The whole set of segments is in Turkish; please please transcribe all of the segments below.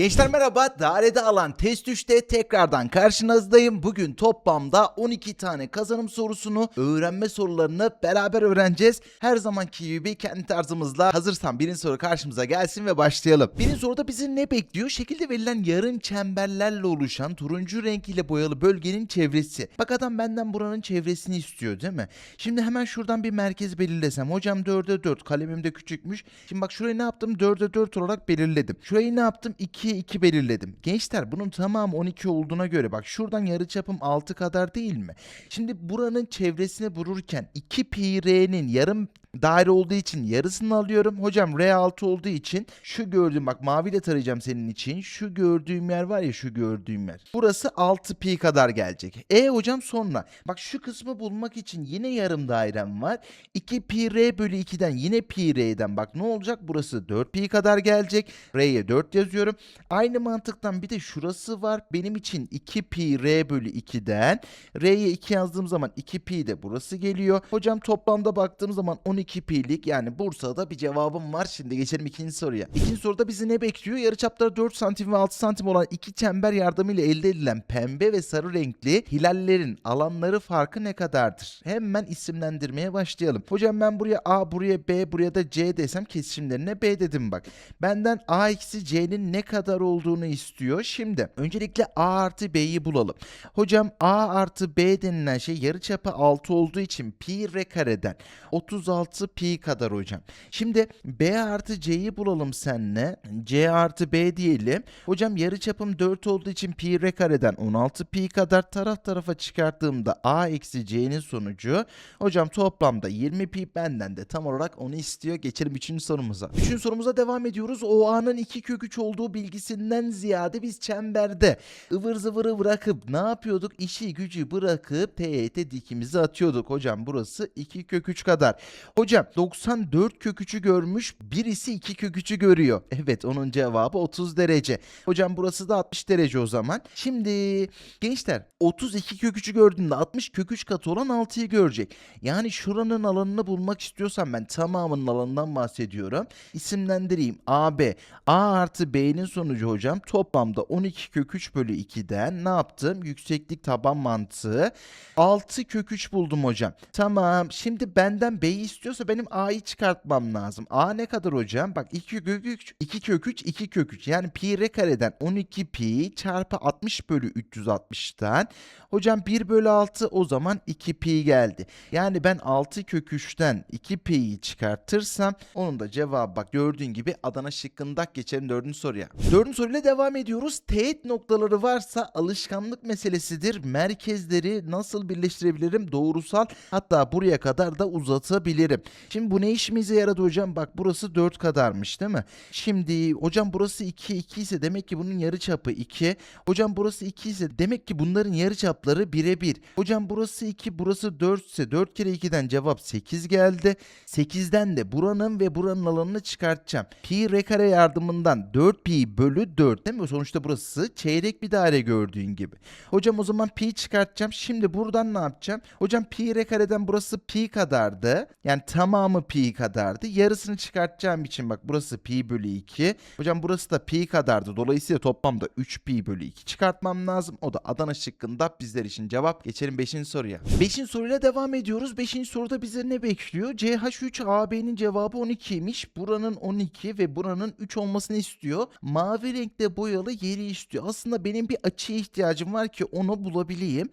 Gençler merhaba. Dairede alan test 3'te tekrardan karşınızdayım. Bugün toplamda 12 tane kazanım sorusunu, öğrenme sorularını beraber öğreneceğiz. Her zamanki gibi kendi tarzımızla hazırsan birinci soru karşımıza gelsin ve başlayalım. Birinci soruda bizi ne bekliyor? Şekilde verilen yarım çemberlerle oluşan turuncu renk ile boyalı bölgenin çevresi. Bak adam benden buranın çevresini istiyor değil mi? Şimdi hemen şuradan bir merkez belirlesem. Hocam 4'e 4 kalemim de küçükmüş. Şimdi bak şurayı ne yaptım? 4'e 4 olarak belirledim. Şurayı ne yaptım? 2'ye 2 belirledim. Gençler bunun tamamı 12 olduğuna göre bak şuradan yarıçapım 6 kadar değil mi? Şimdi buranın çevresine vururken 2 pi r'nin yarım daire olduğu için yarısını alıyorum. Hocam R6 olduğu için şu gördüğüm bak maviyle tarayacağım senin için. Şu gördüğüm yer var ya şu gördüğüm yer. Burası 6 pi kadar gelecek. E hocam sonra bak şu kısmı bulmak için yine yarım dairem var. 2 pi r bölü 2'den yine pi r'den bak ne olacak? Burası 4 pi kadar gelecek. R'ye 4 yazıyorum. Aynı mantıktan bir de şurası var. Benim için 2 pi r bölü 2'den R'ye 2 yazdığım zaman 2 pi de burası geliyor. Hocam toplamda baktığım zaman 12 pi'lik yani Bursa'da bir cevabım var. Şimdi geçelim ikinci soruya. İkinci soruda bizi ne bekliyor? Yarıçapları 4 santim ve 6 santim olan iki çember yardımıyla elde edilen pembe ve sarı renkli hilallerin alanları farkı ne kadardır? Hemen isimlendirmeye başlayalım. Hocam ben buraya A, buraya B, buraya da C desem kesişimlerine B dedim bak. Benden A eksi C'nin ne kadar olduğunu istiyor. Şimdi öncelikle A artı B'yi bulalım. Hocam A artı B denilen şey yarıçapı 6 olduğu için pi r kareden 36 pi kadar hocam. Şimdi B artı C'yi bulalım senle. C artı B diyelim. Hocam yarıçapım 4 olduğu için pi r kareden 16 pi kadar taraf tarafa çıkarttığımda A eksi C'nin sonucu. Hocam toplamda 20 pi benden de tam olarak onu istiyor. Geçelim 3. sorumuza. 3. sorumuza devam ediyoruz. O A'nın 2 kök 3 olduğu bilgisinden ziyade biz çemberde ıvır zıvırı bırakıp ne yapıyorduk? İşi gücü bırakıp teğet dikimizi atıyorduk. Hocam burası 2 kök 3 kadar. Hocam 94 kök 3'ü görmüş birisi 2 kök 3'ü görüyor. Evet onun cevabı 30 derece. Hocam burası da 60 derece o zaman. Şimdi gençler 32 kök 3'ü gördüğünde 60 kök 3 katı olan 6'yı görecek. Yani şuranın alanını bulmak istiyorsam ben tamamının alanından bahsediyorum. İsimlendireyim. AB. A artı B'nin sonucu hocam toplamda 12 kök 3 bölü 2'den ne yaptım? Yükseklik taban mantığı. 6 kök 3 buldum hocam. Tamam. Şimdi benden B'yi istiyorsa benim A'yı çıkartmam lazım. A ne kadar hocam? Bak 2 kök 3, 2 kök 3, 2 kök 3. Yani pi r kareden 12 pi çarpı 60 bölü 360'tan. Hocam 1 bölü 6 o zaman 2 pi geldi. Yani ben 6 kök 3'ten 2 pi'yi çıkartırsam onun da cevabı bak gördüğün gibi Adana şıkkında geçelim dördüncü soruya. Dördüncü soruyla devam ediyoruz. Teğet noktaları varsa alışkanlık meselesidir. Merkezleri nasıl birleştirebilirim? Doğrusal hatta buraya kadar da uzatabilirim. Şimdi bu ne işimize yaradı hocam? Bak burası 4 kadarmış değil mi? Şimdi hocam burası 2 2 ise demek ki bunun yarı çapı 2. Hocam burası 2 ise demek ki bunların yarı çapları birebir. Hocam burası 2 burası 4 ise 4 kere 2'den cevap 8 geldi. 8'den de buranın ve buranın alanını çıkartacağım. Pi r kare yardımından 4 pi bölü 4 değil mi? Sonuçta burası çeyrek bir daire gördüğün gibi. Hocam o zaman pi çıkartacağım. Şimdi buradan ne yapacağım? Hocam pi r kareden burası pi kadardı. Yani tamamı pi kadardı. Yarısını çıkartacağım için bak burası pi bölü 2. Hocam burası da pi kadardı. Dolayısıyla toplamda 3 pi bölü 2 çıkartmam lazım. O da Adana şıkkında bizler için cevap. Geçelim 5. soruya. 5. soruyla devam ediyoruz. 5. soruda bize ne bekliyor? CH3 AB'nin cevabı 12'ymiş. Buranın 12 ve buranın 3 olmasını istiyor. Mavi renkte boyalı yeri istiyor. Aslında benim bir açıya ihtiyacım var ki onu bulabileyim.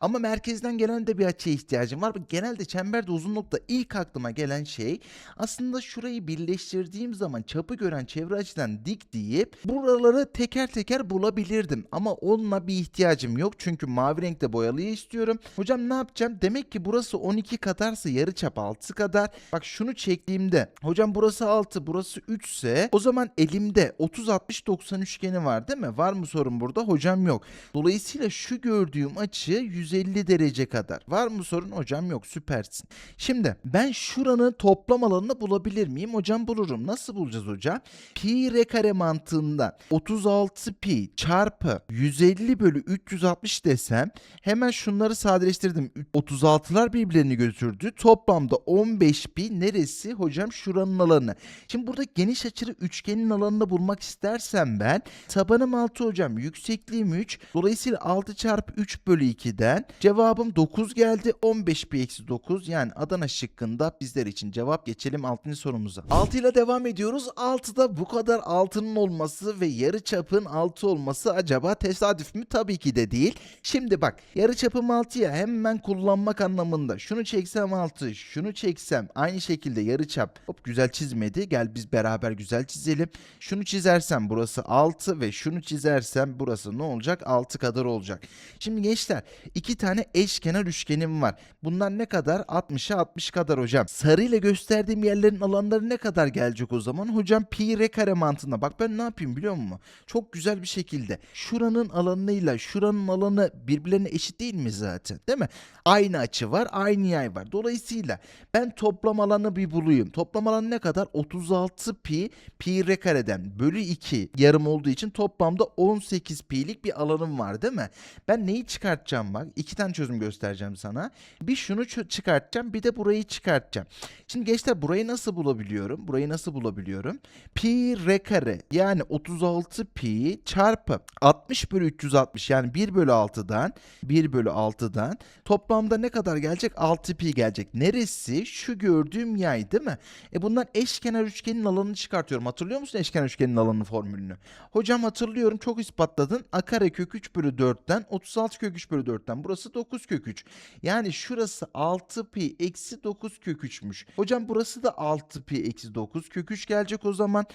Ama merkezden gelen de bir açıya ihtiyacım var. Genelde çemberde uzunlukta ilk aklıma gelen şey aslında şurayı birleştirdiğim zaman çapı gören çevre açıdan dik deyip buraları teker teker bulabilirdim. Ama onunla bir ihtiyacım yok. Çünkü mavi renkte boyalıyı istiyorum. Hocam ne yapacağım? Demek ki burası 12 kadarsa yarı çap 6 kadar. Bak şunu çektiğimde hocam burası 6 burası 3 ise o zaman elimde 30 60 90 üçgeni var değil mi? Var mı sorun burada? Hocam yok. Dolayısıyla şu gördüğüm açı 150 derece kadar. Var mı sorun? Hocam yok. Süpersin. Şimdi ben şuranın toplam alanını bulabilir miyim? Hocam bulurum. Nasıl bulacağız hocam? Pi r kare mantığında 36 pi çarpı 150 bölü 360 desem hemen şunları sadeleştirdim. 36'lar birbirlerini götürdü. Toplamda 15 pi neresi hocam? Şuranın alanı. Şimdi burada geniş açılı üçgenin alanını bulmak istersem ben tabanım 6 hocam yüksekliğim 3. Dolayısıyla 6 çarpı 3 bölü 2'den cevabım 9 geldi. 15 pi eksi 9 yani Adana şıkkında bizler için cevap geçelim 6. sorumuza. 6 ile devam ediyoruz. 6'da bu kadar altının olması ve yarı çapın 6 olması acaba tesadüf mü? Tabii ki de değil. Şimdi bak yarı çapım 6'ya hemen kullanmak anlamında şunu çeksem 6 şunu çeksem aynı şekilde yarı çap hop güzel çizmedi gel biz beraber güzel çizelim. Şunu çizersem burası 6 ve şunu çizersem burası ne olacak 6 kadar olacak. Şimdi gençler iki tane eşkenar üçgenim var. Bunlar ne kadar? 60'a 60 kadar hocam. Sarı ile gösterdiğim yerlerin alanları ne kadar gelecek o zaman? Hocam pi r kare mantığında. Bak ben ne yapayım biliyor musun? Çok güzel bir şekilde. Şuranın alanıyla şuranın alanı birbirlerine eşit değil mi zaten? Değil mi? Aynı açı var, aynı yay var. Dolayısıyla ben toplam alanı bir bulayım. Toplam alan ne kadar? 36 pi pi r kareden bölü 2 yarım olduğu için toplamda 18 pi'lik bir alanım var değil mi? Ben neyi çıkartacağım bak? İki tane çözüm göstereceğim sana. Bir şunu çıkartacağım bir de burayı çıkartacağım. Şimdi gençler burayı nasıl bulabiliyorum? Burayı nasıl bulabiliyorum? Pi r kare yani 36 pi çarpı 60 bölü 360 yani 1 bölü 6'dan 1 bölü 6'dan toplamda ne kadar gelecek? 6 pi gelecek. Neresi? Şu gördüğüm yay değil mi? E bundan eşkenar üçgenin alanını çıkartıyorum. Hatırlıyor musun eşkenar üçgenin alanı formülünü? Hocam hatırlıyorum çok ispatladın. A kare kök 3 bölü 4'ten 36 kök 3 bölü 4'ten burası 9 kök 3. Yani şurası 6 pi eksi 9 kök 3'müş. Hocam burası da 6 pi eksi 9 kök 3 gelecek o zaman.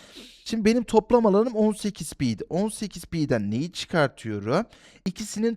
Şimdi benim toplam alanım 18 pi'ydi. 18 pi'den neyi çıkartıyorum? İkisinin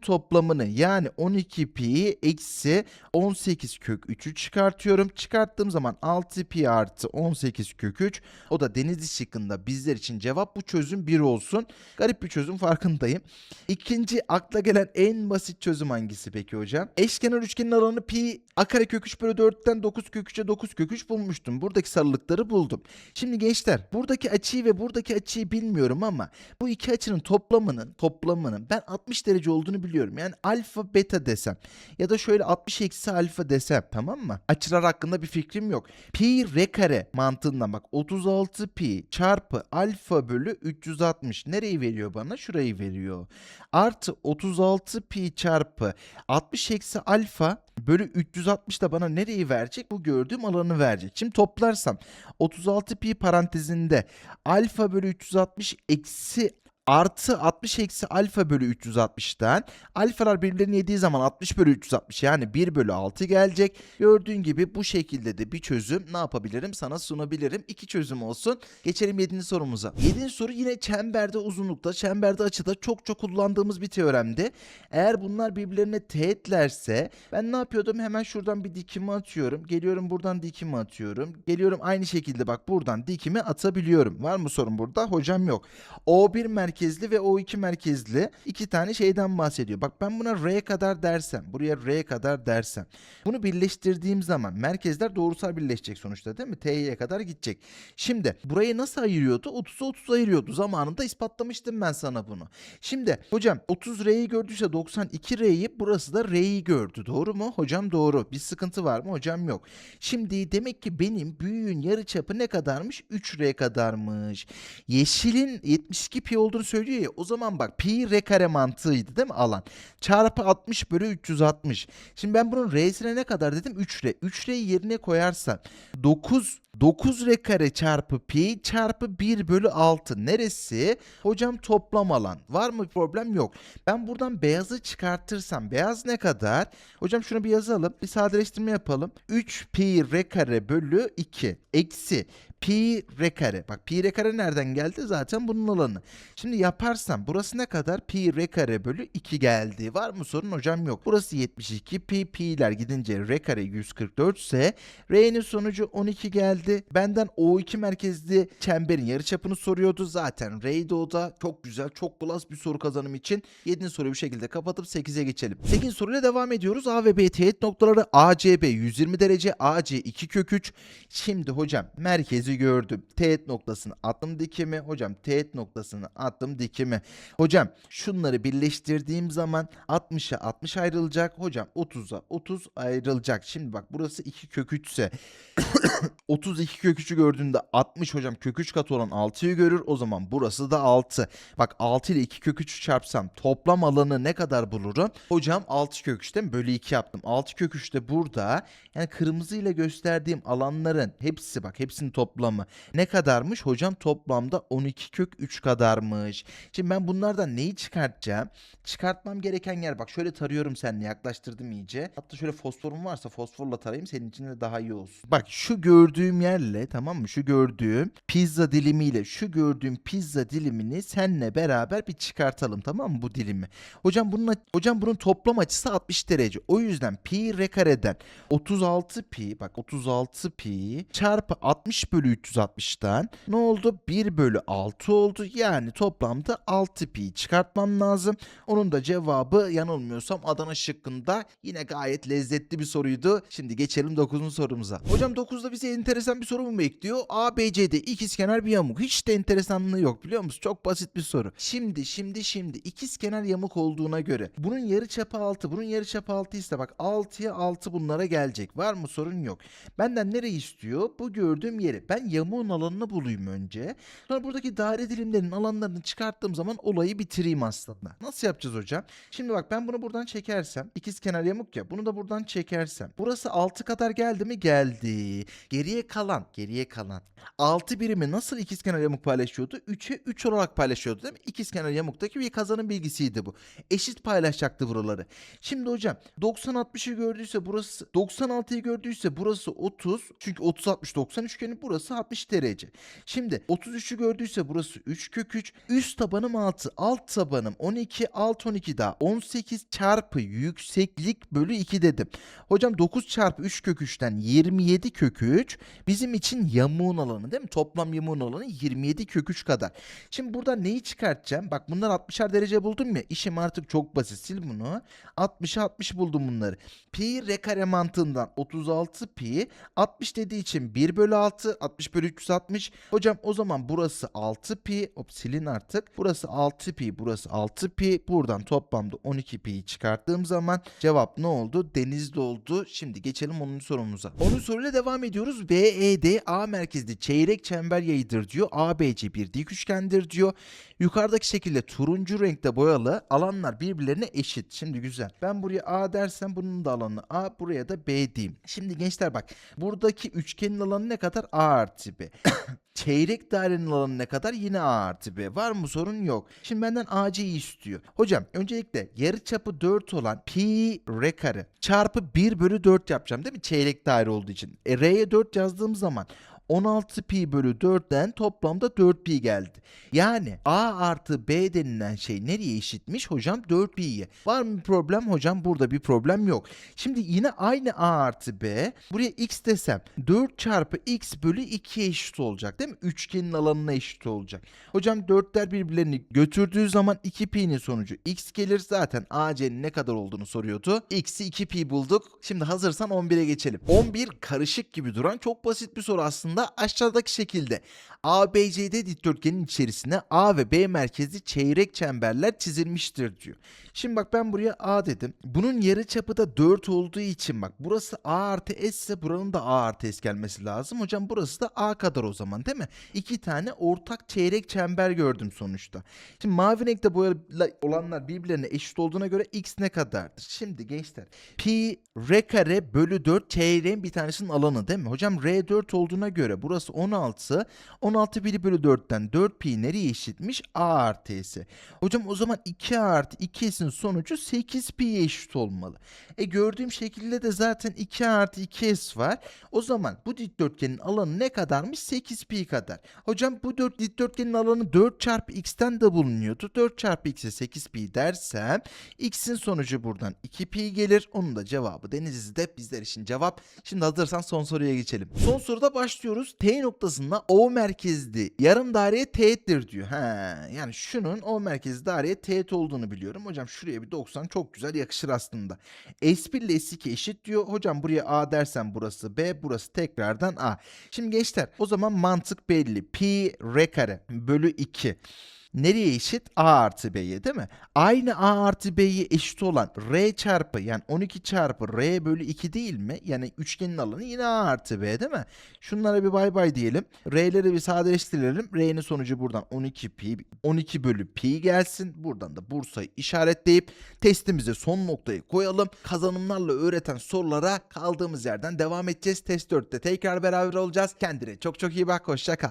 toplamını yani 12 pi eksi 18 kök 3'ü çıkartıyorum. Çıkarttığım zaman 6 pi artı 18 kök 3. O da deniz şıkkında bizler için cevap bu çözüm 1 olsun. Garip bir çözüm farkındayım. İkinci akla gelen en basit çözüm hangisi peki hocam? Eşkenar üçgenin alanı pi a kare kök 3 bölü 4'ten 9 kök 3'e 9 kök 3 bulmuştum. Buradaki sarılıkları buldum. Şimdi gençler buradaki açıyı ve buradaki açıyı bilmiyorum ama bu iki açının toplamının toplamının ben 60 derece olduğunu biliyorum. Yani alfa beta desem ya da şöyle 60 eksi alfa desem tamam mı? Açılar hakkında bir fikrim yok. Pi r kare mantığından bak 36 pi çarpı alfa bölü 360 nereyi veriyor bana? Şurayı veriyor. Artı 36 pi çarpı 60 eksi alfa bölü 360 da bana nereyi verecek? Bu gördüğüm alanı verecek. Şimdi toplarsam 36 pi parantezinde alfa bölü 360 eksi artı 60 eksi alfa bölü 360'dan alfalar birbirlerini yediği zaman 60 bölü 360 yani 1 bölü 6 gelecek. Gördüğün gibi bu şekilde de bir çözüm ne yapabilirim sana sunabilirim. İki çözüm olsun. Geçelim 7. sorumuza. 7. soru yine çemberde uzunlukta, çemberde açıda çok çok kullandığımız bir teoremdi. Eğer bunlar birbirlerine teğetlerse ben ne yapıyordum? Hemen şuradan bir dikimi atıyorum. Geliyorum buradan dikimi atıyorum. Geliyorum aynı şekilde bak buradan dikimi atabiliyorum. Var mı sorun burada? Hocam yok. O1 merkezli ve O2 merkezli iki tane şeyden bahsediyor. Bak ben buna R kadar dersem, buraya R kadar dersem. Bunu birleştirdiğim zaman merkezler doğrusal birleşecek sonuçta değil mi? T'ye kadar gidecek. Şimdi burayı nasıl ayırıyordu? 30'a 30 ayırıyordu. Zamanında ispatlamıştım ben sana bunu. Şimdi hocam 30 R'yi gördüyse 92 R'yi burası da R'yi gördü. Doğru mu? Hocam doğru. Bir sıkıntı var mı? Hocam yok. Şimdi demek ki benim büyüğün yarıçapı ne kadarmış? 3R kadarmış. Yeşilin 72 pi olduğunu söylüyor ya. O zaman bak pi r kare mantığıydı değil mi alan? Çarpı 60 bölü 360. Şimdi ben bunun R'sine ne kadar dedim? 3R. 3R'yi yerine koyarsam 9 9 r kare çarpı pi çarpı 1 bölü 6 neresi? Hocam toplam alan. Var mı problem? Yok. Ben buradan beyazı çıkartırsam beyaz ne kadar? Hocam şunu bir yazalım. Bir sadeleştirme yapalım. 3 pi r kare bölü 2 eksi Pi r kare. Bak pi r kare nereden geldi? Zaten bunun alanı. Şimdi yaparsam burası ne kadar? Pi r kare bölü 2 geldi. Var mı sorun hocam? Yok. Burası 72 pi pi'ler gidince r kare 144 ise r'nin sonucu 12 geldi. Benden O2 merkezli çemberin yarıçapını soruyordu. Zaten R'ydi o da. Çok güzel, çok klas bir soru kazanım için. 7. soruyu bu şekilde kapatıp 8'e geçelim. 8 soruyla devam ediyoruz. A ve B teğet noktaları ACB 120 derece, AC 2 kök 3. Şimdi hocam merkezi gördüm. Teğet noktasını attım dikimi. Hocam teğet noktasını attım dikimi. Hocam şunları birleştirdiğim zaman 60'a 60 ayrılacak. Hocam 30'a 30 ayrılacak. Şimdi bak burası 2 kök 3 ise 32 kök 3'ü gördüğünde 60 hocam kök 3 katı olan 6'yı görür. O zaman burası da 6. Bak 6 ile 2 kök 3'ü çarpsam toplam alanı ne kadar bulurum? Hocam 6 kök 3'ten bölü 2 yaptım. 6 kök 3 de burada. Yani kırmızı ile gösterdiğim alanların hepsi bak hepsinin toplamı ne kadarmış? Hocam toplamda 12 kök 3 kadarmış. Şimdi ben bunlardan neyi çıkartacağım? Çıkartmam gereken yer bak şöyle tarıyorum seninle yaklaştırdım iyice. Hatta şöyle fosforum varsa fosforla tarayayım senin için de daha iyi olsun. Bak şu gördüğüm yerle tamam mı? Şu gördüğüm pizza dilimiyle şu gördüğüm pizza dilimini senle beraber bir çıkartalım tamam mı bu dilimi? Hocam bunun hocam bunun toplam açısı 60 derece. O yüzden pi r kareden 36 pi bak 36 pi çarpı 60 bölü 360'tan ne oldu? 1 bölü 6 oldu. Yani toplamda 6 pi çıkartmam lazım. Onun da cevabı yanılmıyorsam Adana şıkkında yine gayet lezzetli bir soruydu. Şimdi geçelim 9. sorumuza. Hocam 9'da bize enteresan bir soru mu bekliyor? ABC'de ikizkenar bir yamuk. Hiç de enteresanlığı yok biliyor musun? Çok basit bir soru. Şimdi şimdi şimdi ikizkenar yamuk olduğuna göre bunun yarıçapı 6, bunun yarıçapı 6 ise bak 6'ya 6 bunlara gelecek. Var mı sorun yok. Benden nereyi istiyor? Bu gördüğüm yeri. Ben yamuğun alanını bulayım önce. Sonra buradaki daire dilimlerinin alanlarını çıkarttığım zaman olayı bitireyim aslında. Nasıl yapacağız hocam? Şimdi bak ben bunu buradan çekersem ikizkenar yamuk ya bunu da buradan çekersem. Burası 6 kadar geldi mi? Geldi. Geriye kalan, geriye kalan 6 birimi nasıl ikizkenar yamuk paylaşıyordu? 3'e 3 olarak paylaşıyordu değil mi? İkizkenar yamuktaki bir kazanım bilgisiydi bu. Eşit paylaşacaktı buraları. Şimdi hocam 90-60'ı gördüyse burası 96'yı gördüyse burası 30. Çünkü 30-60-90 üçgeni burası 60 derece. Şimdi 33'ü gördüyse burası 3 kök 3. Üst tabanım 6. Alt tabanım 12. Alt 12 daha 18 çarpı yükseklik bölü 2 dedim. Hocam 9 çarpı 3 kök 3'ten 27 kök 3 bizim için yamuğun alanı değil mi? Toplam yamuğun alanı 27 kök 3 kadar. Şimdi burada neyi çıkartacağım? Bak bunlar 60'ar derece buldum ya. İşim artık çok basit. Sil bunu. 60'a 60 buldum bunları. Pi r kare mantığından 36 pi 60 dediği için 1 bölü 6 60 bölü 360. Hocam o zaman burası 6 pi. Hop silin artık. Burası 6 pi. Burası 6 pi. Buradan toplamda 12 pi'yi çıkarttığım zaman cevap ne oldu? Denizli oldu. Şimdi geçelim 10. sorumuza. 10. soruyla devam ediyoruz. BED A merkezli çeyrek çember yayıdır diyor. ABC bir dik üçgendir diyor. Yukarıdaki şekilde turuncu renkte boyalı alanlar birbirlerine eşit. Şimdi güzel. Ben buraya A dersem bunun da alanı A. Buraya da B diyeyim. Şimdi gençler bak. Buradaki üçgenin alanı ne kadar? A artı B. Çeyrek dairenin alanı ne kadar? Yine A artı B. Var mı sorun yok. Şimdi benden AC'yi istiyor. Hocam öncelikle yarı çapı 4 olan pi r kare çarpı 1 bölü 4 yapacağım değil mi? Çeyrek daire olduğu için. E, R'ye 4 yazdığım zaman 16 pi bölü 4'ten toplamda 4 pi geldi. Yani A artı B denilen şey nereye eşitmiş hocam? 4 pi'ye. Var mı bir problem? Hocam burada bir problem yok. Şimdi yine aynı A artı B. Buraya x desem 4 çarpı x bölü 2 eşit olacak değil mi? Üçgenin alanına eşit olacak. Hocam 4'ler birbirlerini götürdüğü zaman 2 pi'nin sonucu x gelir. Zaten AC'nin ne kadar olduğunu soruyordu. X'i 2 pi bulduk. Şimdi hazırsan 11'e geçelim. 11 karışık gibi duran çok basit bir soru aslında aşağıdaki şekilde ABCD dikdörtgenin içerisine A ve B merkezli çeyrek çemberler çizilmiştir diyor. Şimdi bak ben buraya A dedim. Bunun yarı çapı da 4 olduğu için bak burası A artı S ise buranın da A artı S gelmesi lazım. Hocam burası da A kadar o zaman değil mi? İki tane ortak çeyrek çember gördüm sonuçta. Şimdi mavi renkte boyalı olanlar birbirlerine eşit olduğuna göre X ne kadardır? Şimdi gençler pi r kare bölü 4 çeyreğin bir tanesinin alanı değil mi? Hocam R 4 olduğuna göre göre burası 16. 16 pi bölü 4'ten 4 pi nereye eşitmiş? A artı. Hocam o zaman 2 artı 2S'in sonucu 8 pi'ye eşit olmalı. E gördüğüm şekilde de zaten 2 artı 2S var. O zaman bu dikdörtgenin alanı ne kadarmış? 8 pi kadar. Hocam bu 4 dikdörtgenin alanı 4 çarpı x'ten de bulunuyordu. 4 çarpı x'e 8 pi dersem x'in sonucu buradan 2 pi gelir. Onun da cevabı Denizli'de bizler için cevap. Şimdi hazırsan son soruya geçelim. Son soruda başlıyoruz. T noktasında O merkezli yarım daireye teğettir diyor. He, yani şunun O merkezli daireye teğet olduğunu biliyorum. Hocam şuraya bir 90 çok güzel yakışır aslında. S1 ile S2 eşit diyor. Hocam buraya A dersen burası B, burası tekrardan A. Şimdi gençler o zaman mantık belli. Pi r kare bölü 2. Nereye eşit? A artı B'ye değil mi? Aynı A artı B'ye eşit olan R çarpı yani 12 çarpı R bölü 2 değil mi? Yani üçgenin alanı yine A artı B değil mi? Şunlara bir bay bay diyelim. R'leri bir sadeleştirelim. R'nin sonucu buradan 12 pi 12 bölü pi gelsin. Buradan da Bursa'yı işaretleyip testimize son noktayı koyalım. Kazanımlarla öğreten sorulara kaldığımız yerden devam edeceğiz. Test 4'te tekrar beraber olacağız. Kendine çok çok iyi bak. Hoşça kal.